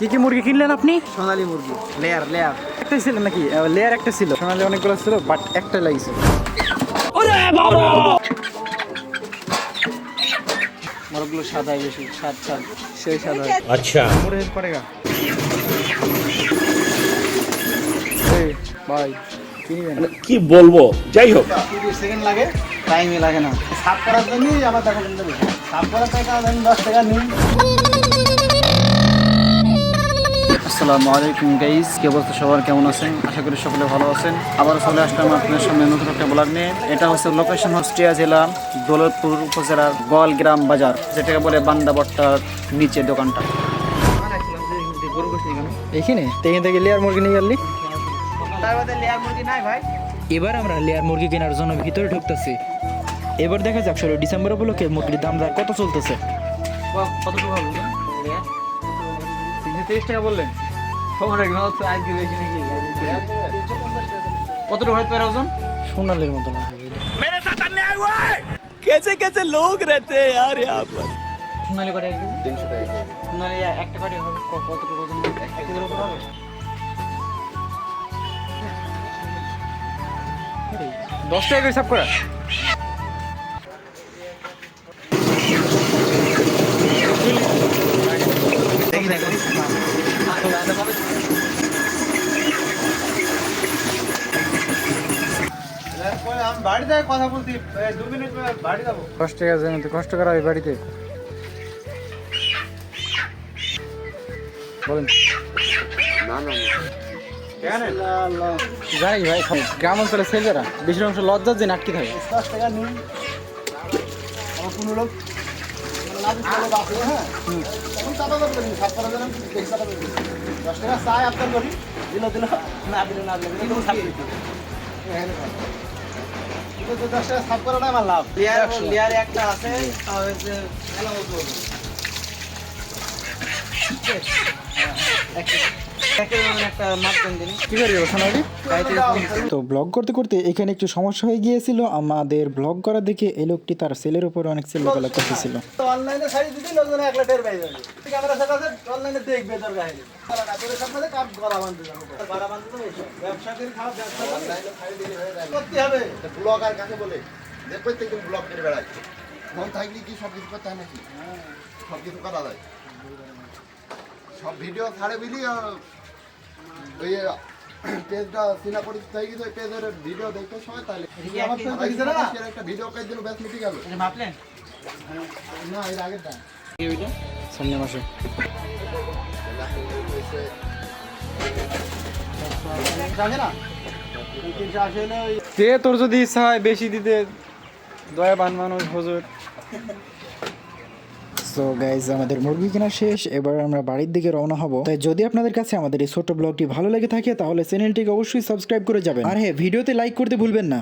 কি কি মুরগি কিনলেন আপনি? সোনালী মুরগি লেয়ার লেয়ার একটা ছিল নাকি? লেয়ার একটা ছিল। সোনালী অনেকগুলো ছিল বাট একটা লাগিয়েছিল মোরগগুলো সাদা বেশি সাত সাত সেই সাদা আচ্ছা। পরে পরে গা। ভাই মানে কি বলব? যাই হোক। সেকেন্ড লাগে টাইমই লাগে না। সাফ করার জন্যই আমার টাকা সাফ করার টাকা দশ টাকা নিন আসসালামু আলাইকুম গাইস কি অবস্থা সবার? কেমন আছেন? আশা করি সকলে ভালো আছেন। আবার চলে আসলাম আপনার সামনে নতুন একটা ব্লগ নিয়ে। এটা হচ্ছে লোকেশন হস্টিয়া জেলা দৌলতপুর উপজেলার গোয়ালগ্রাম বাজার যেটাকে বলে বান্দাবট্টার নিচে দোকানটা। এইখানে তো এখান থেকে লেয়ার মুরগি নিয়ে গেলি এবার আমরা লেয়ার মুরগি কেনার জন্য ভিতরে ঢুকতেছি। এবার দেখা যাক ষোলো ডিসেম্বর উপলক্ষে মুরগির দাম দর কত চলতেছে? হবে? তিনশো তিরিশ টাকা বললেন খবর রাখবেন অত আজকে বেশি নাকি কতটুকু হয়তো পারে ওজন? সোনালির মতো না সোনালি করে তিনশো টাকা সোনালি একটা করে হবে ক- কতটুকু ওজন এক কেজির উপর হবে? দশ টাকা করে হিসাব করা? আমি কথা বলছি দু মিনিট বাড়ি যাব। দশ টাকা তো কষ্ট করা হয় বাড়িতে। বলেন। জানি ভাই গ্রাম অঞ্চলে ছেলেরা বেশির অংশ লজ্জার দিন আটকে থাকে। কোনো লোক। না দিল না দিল। তো দশ একটা আছে তা মাপতেন দিন কি করি সোনালি তো ব্লগ করতে করতে এখানে একটু সমস্যা হয়ে গিয়েছিল। আমাদের ব্লগ করা দেখে এই লোকটি তার সেলের উপর অনেক সেল বেলা করতেছিল। অনলাইনে শাড়ি দিদি লোকজন এক লাখের পাই যাবে ক্যামেরা সেট আছে অনলাইনে দেখবে তোর কাহিনী। কাপড়ের সামনে কাপ গলা বাঁধতে যাব গলা বাঁধতে ব্যবসা করে খারাপ ব্যবসা অনলাইনে শাড়ি দিলে হয়ে যায় করতে হবে। ব্লগ আর কাকে বলে? যে প্রত্যেকদিন ব্লগ করে বেড়ায়। মন থাকলে কি সব কিছু করতে হয় নাকি? সব কিছু করা যায়। সব ভিডিও ছাড়ে বুঝলি আহ, ওই পেজটা চিনা পরিচিত হয়ে গেছে পেজের ভিডিও দেখতে সময় তাহলে আমার তো দেখিছে না? আর একটা ভিডিও পেজ দিল ব্যাস মিটে গেল। মাপলেন না এর আগেরটা সামনে মাসে। আসে না? তিনশো ওই তে তোর যদি ইচ্ছা হয় বেশি দিতে দয়া বান মানুষ হুজুর। সো গাইজ আমাদের মুরগি কেনা শেষ। এবার আমরা বাড়ির দিকে রওনা হব। তাই যদি আপনাদের কাছে আমাদের এই ছোট ব্লগটি ভালো লেগে থাকে, তাহলে চ্যানেলটিকে অবশ্যই সাবস্ক্রাইব করে যাবেন। আর হ্যাঁ ভিডিওতে লাইক করতে ভুলবেন না।